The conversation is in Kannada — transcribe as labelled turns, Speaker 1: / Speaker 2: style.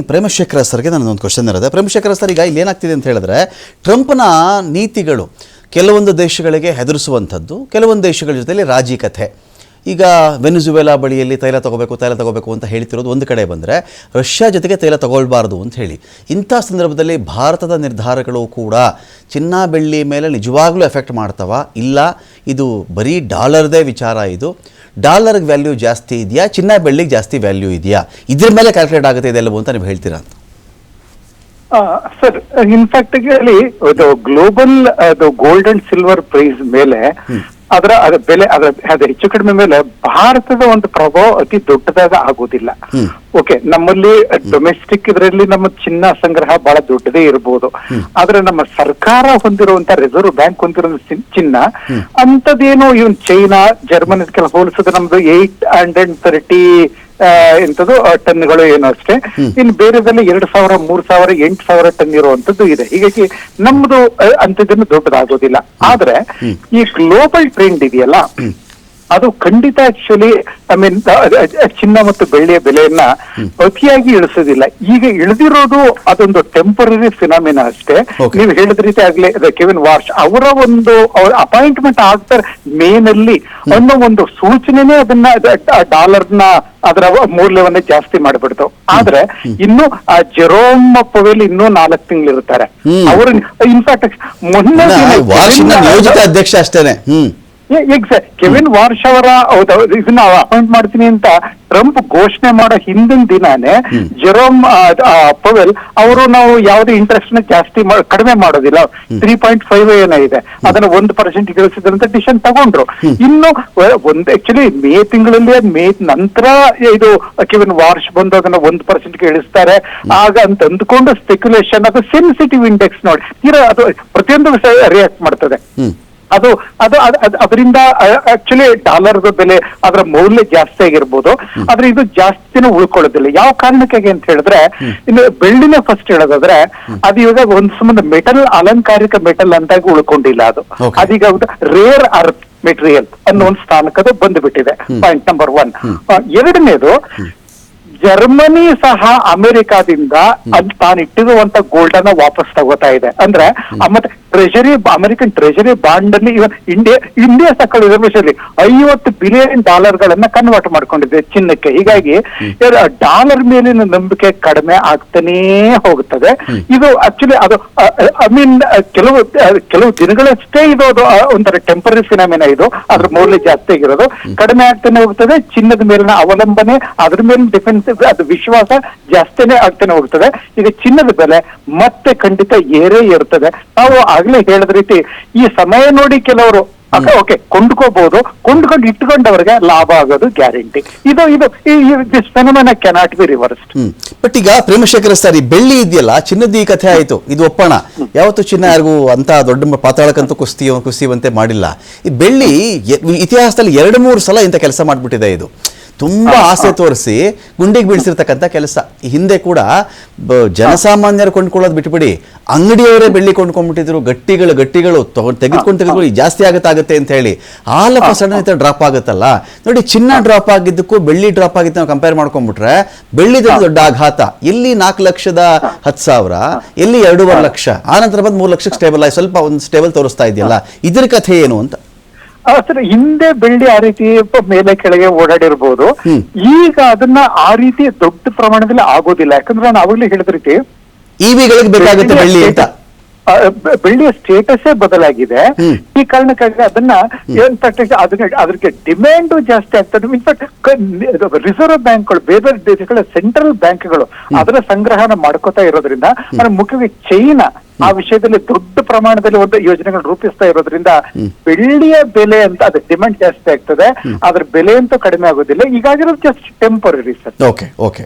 Speaker 1: ಪ್ರೇಮಶೇಖರ ಸರ್ಗೆ ನನ್ನೊಂದು ಕ್ವಶನ್ ಇರೋದೆ. ಪ್ರೇಮಶೇಖರ ಸರ್ ಈಗ ಇಲ್ಲಿ ಏನಾಗ್ತಿದೆ ಅಂತ ಹೇಳಿದ್ರೆ ಟ್ರಂಪ್ನ ನೀತಿಗಳು ಕೆಲವೊಂದು ದೇಶಗಳಿಗೆ ಹೆದರಿಸುವಂಥದ್ದು, ಕೆಲವೊಂದು ದೇಶಗಳ ಜೊತೆಯಲ್ಲಿ ರಾಜಿ ಕಥೆ ಈಗ ವೆನಿಜುವೆಲಾ ಬಳಿಯಲ್ಲಿ ತೈಲ ತಗೋಬೇಕು ತೈಲ ತಗೋಬೇಕು ಅಂತ ಹೇಳ್ತಿರೋದು ಒಂದು ಕಡೆ ಬಂದರೆ ರಷ್ಯಾ ಜೊತೆಗೆ ತೈಲ ತಗೊಳ್ಬಾರ್ದು ಅಂತ ಹೇಳಿ. ಇಂಥ ಸಂದರ್ಭದಲ್ಲಿ ಭಾರತದ ನಿರ್ಧಾರಗಳು ಕೂಡ ಚಿನ್ನ ಬೆಳ್ಳಿ ಮೇಲೆ ನಿಜವಾಗ್ಲೂ ಎಫೆಕ್ಟ್ ಮಾಡ್ತಾವ? ಇಲ್ಲ. ಇದು ಬರೀ ಡಾಲರ್ದೇ ವಿಚಾರ ಇದು. ಡಾಲರ್ಗೆ ವ್ಯಾಲ್ಯೂ ಜಾಸ್ತಿ ಇದೆಯಾ? ಚಿನ್ನ ಬೆಳ್ಳಿಗೆ ಜಾಸ್ತಿ ವ್ಯಾಲ್ಯೂ ಇದೆಯಾ? ಇದ್ರ ಮೇಲೆ ಕ್ಯಾಲ್ಕುಲೇಟ್ ಆಗುತ್ತೆ ಇದೆಲ್ಲವೂ ಅಂತ ನೀವು ಹೇಳ್ತೀರಾ ಅಂತ.
Speaker 2: ಸರ್ ಇನ್ಫ್ಯಾಕ್ಟ್ ಅಲ್ಲಿ ಗ್ಲೋಬಲ್ ಅದು ಗೋಲ್ಡ್ ಅಂಡ್ ಸಿಲ್ವರ್ ಪ್ರೈಸ್ ಮೇಲೆ ಅದರ ಅದರ ಬೆಲೆ ಅದರ ಅದ ಹೆಚ್ಚು ಕಡಿಮೆ ಮೇಲೆ ಭಾರತದ ಒಂದು ಪ್ರಭಾವ ಅತಿ ದೊಡ್ಡದಾದ ಆಗೋದಿಲ್ಲ. ಓಕೆ ನಮ್ಮಲ್ಲಿ ಡೊಮೆಸ್ಟಿಕ್ ಇದರಲ್ಲಿ ನಮ್ಮ ಚಿನ್ನ ಸಂಗ್ರಹ ಬಹಳ ದೊಡ್ಡದೇ ಇರಬಹುದು ಆದ್ರೆ ನಮ್ಮ ಸರ್ಕಾರ ಹೊಂದಿರುವಂತ ರಿಸರ್ವ್ ಬ್ಯಾಂಕ್ ಹೊಂದಿರೋ ಚಿನ್- ಚಿನ್ನ ಅಂತದೇನು ಇವನ್ ಚೈನಾ ಜರ್ಮನಿ ಕೆಲ ಹೋಲಿಸಿದ್ರೆ ನಮ್ದು ಏಟ್ ಹಂಡ್ರೆಡ್ ತರ್ಟಿ ಎಂತದು ಟನ್ಗಳು ಏನು ಅಷ್ಟೇ. ಇನ್ನು ಬೇರೆದಲ್ಲಿ ಎರಡು ಸಾವಿರ ಮೂರ್ ಸಾವಿರ ಎಂಟು ಸಾವಿರ ಟನ್ ಇರುವಂತದ್ದು ಇದೆ. ಹೀಗಾಗಿ ನಮ್ದು ಅಂತದನ್ನು ದೊಡ್ಡದಾಗೋದಿಲ್ಲ. ಆದ್ರೆ ಈ ಗ್ಲೋಬಲ್ ಟ್ರೆಂಡ್ ಇದೆಯಲ್ಲ ಅದು ಖಂಡಿತ ಆಕ್ಚುಲಿ ಐ ಮೀನ್ ಚಿನ್ನ ಮತ್ತು ಬೆಳ್ಳಿಯ ಬೆಲೆಯನ್ನ ಅತಿಯಾಗಿ ಇಳಿಸೋದಿಲ್ಲ. ಈಗ ಇಳಿದಿರೋದು ಅದೊಂದು ಟೆಂಪರರಿ ಫಿನಾಮಿನ ಅಷ್ಟೇ. ನೀವು ಹೇಳಿದ ರೀತಿ ಆಗ್ಲಿ ಕೆವಿನ್ ವಾರ್ಷ್ ಅವರ ಒಂದು ಅಪಾಯಿಂಟ್ಮೆಂಟ್ ಆಗ್ತಾರೆ ಮೇನ್ ಅಲ್ಲಿ ಅನ್ನೋ ಒಂದು ಸೂಚನೆನೇ ಅದನ್ನ ಡಾಲರ್ನ ಅದರ ಮೌಲ್ಯವನ್ನ ಜಾಸ್ತಿ ಮಾಡಿಬಿಡ್ತು. ಆದ್ರೆ ಇನ್ನು ಆ ಜೆರೋಮ್ ಪೊವೆಲ್ ಇನ್ನೂ ನಾಲ್ಕು ತಿಂಗಳು ಇರ್ತಾರೆ. ಅವರು ಇನ್ಫ್ಯಾಕ್ಟ್ ಮೊನ್ನೆ
Speaker 1: ನಿಯೋಜಿತ ಅಧ್ಯಕ್ಷ ಅಷ್ಟೇನೆ.
Speaker 2: ಕೆವಿನ್ ವಾರ್ಷ್ ಅವರ ಹೌದು, ಹೌದು, ಇದನ್ನ ಅಪಾಯಿಂಟ್ ಮಾಡ್ತೀನಿ ಅಂತ ಟ್ರಂಪ್ ಘೋಷಣೆ ಮಾಡೋ ಹಿಂದಿನ ದಿನಾನೇ ಜೆರೋಮ್ ಪವೆಲ್ ಅವರು ನಾವು ಯಾವುದೇ ಇಂಟ್ರೆಸ್ಟ್ನ ಜಾಸ್ತಿ ಕಡಿಮೆ ಮಾಡೋದಿಲ್ಲ. ತ್ರೀ ಪಾಯಿಂಟ್ ಫೈವ್ ಏನೋ ಇದೆ. ಅದನ್ನ ಒಂದು ಪರ್ಸೆಂಟ್ ಇಳಿಸಿದ್ರಂತ ಡಿಸಿಷನ್ ತಗೊಂಡ್ರು. ಇನ್ನು ಒಂದ್ ಆಕ್ಚುಲಿ ಮೇ ತಿಂಗಳಲ್ಲಿ ಮೇ ನಂತರ ಇದು ಕೆವಿನ್ ವಾರ್ಷ್ ಬಂದು ಅದನ್ನ ಒಂದ್ ಪರ್ಸೆಂಟ್ ಇಳಿಸ್ತಾರೆ. ಆಗ ಅಂತ ಅಂದ್ಕೊಂಡು ಸ್ಪೆಕ್ಯುಲೇಷನ್ ಅದು ಸೆನ್ಸಿಟಿವ್ ಇಂಡೆಕ್ಸ್ ನೋಡಿ. ತೀರಾ ಅದು ಪ್ರತಿಯೊಂದು ರಿಯಾಕ್ಟ್ ಮಾಡ್ತದೆ. ಅದು ಅದು ಅದ್- ಅದ್- ಅದರಿಂದ ಆಕ್ಚುಲಿ ಡಾಲರ್ ಬೆಲೆ ಅದರ ಮೌಲ್ಯ ಜಾಸ್ತಿ ಆಗಿರ್ಬೋದು. ಆದ್ರೆ ಇದು ಜಾಸ್ತಿನೂ ಉಳ್ಕೊಳ್ಳೋದಿಲ್ಲ. ಯಾವ ಕಾರಣಕ್ಕಾಗಿ ಅಂತ ಹೇಳಿದ್ರೆ ಇನ್ನು ಬೆಳ್ಳಿನ ಫಸ್ಟ್ ಹೇಳೋದಾದ್ರೆ ಅದು ಇವಾಗ ಒಂದ್ ಸಂಬಂಧ ಮೆಟಲ್ ಅಲಂಕಾರಿಕ ಮೆಟಲ್ ಅಂತಾಗಿ ಉಳ್ಕೊಂಡಿಲ್ಲ ಅದು. ಅದೀಗ ರೇರ್ ಅರ್ತ್ ಮೆಟೀರಿಯಲ್ ಅನ್ನೋ ಒಂದು ಸ್ಥಾನಕ್ಕೆ ಅದು ಬಂದ್ಬಿಟ್ಟಿದೆ ಪಾಯಿಂಟ್ ನಂಬರ್ ಒನ್ ಎರಡನೇದು ಜರ್ಮನಿ ಸಹ ಅಮೆರಿಕಾದಿಂದ ಅದ್ ತಾನು ಇಟ್ಟಿರುವಂತ ಗೋಲ್ಡ್ ಅನ್ನ ವಾಪಸ್ ತಗೋತಾ ಇದೆ. ಅಂದ್ರೆ ಮತ್ತೆ ಟ್ರೆಷರಿ ಅಮೆರಿಕನ್ ಟ್ರೆಷರಿ ಬಾಂಡ್ ಅಲ್ಲಿ ಇವನ್ ಇಂಡಿಯಾ ಇಂಡಿಯಾ ಸಕ್ಕಳ ವಿಷಯದಲ್ಲಿ ಐವತ್ತು ಬಿಲಿಯನ್ ಡಾಲರ್ ಗಳನ್ನ ಕನ್ವರ್ಟ್ ಮಾಡ್ಕೊಂಡಿದೆ ಚಿನ್ನಕ್ಕೆ. ಹೀಗಾಗಿ ಡಾಲರ್ ಮೇಲಿನ ನಂಬಿಕೆ ಕಡಿಮೆ ಆಗ್ತಾನೇ ಹೋಗುತ್ತದೆ ಇದು ಆಕ್ಚುಲಿ ಅದು ಐ ಮೀನ್ ಕೆಲವು ಕೆಲವು ದಿನಗಳಷ್ಟೇ ಇದು ಅದು ಒಂಥರ ಟೆಂಪರರಿ ಫಿನಾಮಿನ ಇದು. ಅದ್ರ ಮೌಲ್ಯ ಜಾಸ್ತಿ ಆಗಿರೋದು. ಕಡಿಮೆ ಆಗ್ತಾನೆ ಹೋಗ್ತದೆ. ಚಿನ್ನದ ಮೇಲಿನ ಅವಲಂಬನೆ ಅದ್ರ ಮೇಲೆ ಡಿಫೆನ್ಸ್ ಅದು ವಿಶ್ವಾಸ ಜಾಸ್ತಿನೇ ಆಗ್ತಾನೆ ಹೋಗ್ತದೆ. ಈಗ ಚಿನ್ನದ ಬೆಲೆ ಮತ್ತೆ ಖಂಡಿತ ಏರೇ ಇರ್ತದೆ. ನಾವು ಆಗ್ಲೇ ಹೇಳಿದ ರೀತಿ ಈ ಸಮಯ ನೋಡಿ ಕೆಲವರು ಓಕೆ ಕೊಂಡ್ಕೋಬಹುದು ಕೊಂಡ್ಕೊಂಡು ಇಟ್ಕೊಂಡವರಿಗೆ ಲಾಭ ಆಗೋದು ಗ್ಯಾರಂಟಿ. ಇದು ಇದು this phenomena cannot be reversed
Speaker 1: but ಈಗ ಪ್ರೇಮಶೇಖರ ಸರ್ ಈ ಬೆಳ್ಳಿ ಇದೆಯಲ್ಲ ಚಿನ್ನದ ಈ ಕಥೆ ಆಯ್ತು. ಇದು ಒಪ್ಪಣ. ಯಾವತ್ತು ಚಿನ್ನ ಯಾರಿಗೂ ಅಂತ ದೊಡ್ಡ ಪಾತಾಳಕ್ಕಂತೂ ಕುಸ್ತಿ ಕುಸ್ತಿವಂತೆ ಮಾಡಿಲ್ಲ. ಈ ಬೆಳ್ಳಿ ಇತಿಹಾಸದಲ್ಲಿ ಎರಡು ಮೂರು ಸಲ ಇಂಥ ಕೆಲಸ ಮಾಡಿಬಿಟ್ಟಿದೆ ಇದು. ತುಂಬಾ ಆಸೆ ತೋರಿಸಿ ಗುಂಡಿಗೆ ಬೀಳಿಸಿರ್ತಕ್ಕಂಥ ಕೆಲಸ. ಹಿಂದೆ ಕೂಡ ಜನಸಾಮಾನ್ಯರು ಕೊಂಡ್ಕೊಳ್ಳೋದು ಬಿಟ್ಬಿಡಿ ಅಂಗಡಿಯವರೇ ಬೆಳ್ಳಿ ಕೊಂಡ್ಕೊಂಡ್ಬಿಟ್ಟಿದ್ರು ಗಟ್ಟಿಗಳು ಗಟ್ಟಿಗಳು ತೆಗೆದುಕೊಂಡು ತೆಗೆದುಕೊಂಡು ಜಾಸ್ತಿ ಆಗುತ್ತೆ ಅಂತ ಹೇಳಿ. ಆಲಪ ಸಡನ್ ಡ್ರಾಪ್ ಆಗುತ್ತಲ್ಲ? ನೋಡಿ ಚಿನ್ನ ಡ್ರಾಪ್ ಆಗಿದ್ದಕ್ಕೂ ಬೆಳ್ಳಿ ಡ್ರಾಪ್ ಆಗಿದ್ದು ನಾವು ಕಂಪೇರ್ ಮಾಡ್ಕೊಂಡ್ಬಿಟ್ರೆ ಬೆಳ್ಳಿದ ದೊಡ್ಡ ಆಘಾತ. ಎಲ್ಲಿ ನಾಲ್ಕು ಲಕ್ಷದ ಹತ್ತು ಸಾವಿರ ಎಲ್ಲಿ ಎರಡೂವರೆ ಲಕ್ಷ ಆನಂತರ ಬಂದು ಮೂರು ಲಕ್ಷಕ್ಕೆ ಸ್ಟೇಬಲ್ ಆಗಿ ಸ್ವಲ್ಪ ಒಂದು ಸ್ಟೇಬಲ್ ತೋರಿಸ್ತಾ ಇದೆಯಲ್ಲ? ಇದ್ರ ಕಥೆ ಏನು ಅಂತ
Speaker 2: ಸರ್ ಹಿಂದೆ ಬೆಳ್ಳಿ ಆ ರೀತಿ ಮೇಲೆ ಕೆಳಗೆ ಓಡಾಡಿರ್ಬೋದು. ಈಗ ಅದನ್ನ ಆ ರೀತಿ ದೊಡ್ಡ ಪ್ರಮಾಣದಲ್ಲಿ ಆಗೋದಿಲ್ಲ. ಯಾಕಂದ್ರೆ ನಾನು ಅವಾಗಲೇ ಹೇಳಿದ ರೀತಿ
Speaker 1: ಇವಿಗಳಿಗೆ ಬೇಕಾಗುತ್ತೆ ಬೆಳ್ಳಿ ಅಂತ.
Speaker 2: ಬೆಳ್ಳಿಯ ಸ್ಟೇಟಸ್ ಬದಲಾಗಿದೆ. ಈ ಕಾರಣಕ್ಕಾಗಿ ಅದನ್ನ ಏನ್ ಅದಕ್ಕೆ ಅದಕ್ಕೆ ಡಿಮ್ಯಾಂಡ್ ಜಾಸ್ತಿ ಆಗ್ತದೆ. ಇನ್ಫ್ಯಾಕ್ಟ್ ರಿಸರ್ವ್ ಬ್ಯಾಂಕ್ಗಳು ಬೇರೆ ಬೇರೆ ದೇಶಗಳ ಸೆಂಟ್ರಲ್ ಬ್ಯಾಂಕ್ಗಳು ಅದರ ಸಂಗ್ರಹನ ಮಾಡ್ಕೋತಾ ಇರೋದ್ರಿಂದ ಮುಖ್ಯವಾಗಿ ಚೈನಾ ಆ ವಿಷಯದಲ್ಲಿ ದೊಡ್ಡ ಪ್ರಮಾಣದಲ್ಲಿ ಒಂದು ಯೋಜನೆಗಳು ರೂಪಿಸ್ತಾ ಇರೋದ್ರಿಂದ ಬೆಳ್ಳಿಯ ಬೆಲೆ ಅಂತ ಅದ್ರ ಡಿಮ್ಯಾಂಡ್ ಜಾಸ್ತಿ ಆಗ್ತದೆ. ಅದ್ರ ಬೆಲೆ ಅಂತೂ ಕಡಿಮೆ ಆಗೋದಿಲ್ಲ. ಈಗಾಗಿರೋದು just temporary sir.
Speaker 1: Okay okay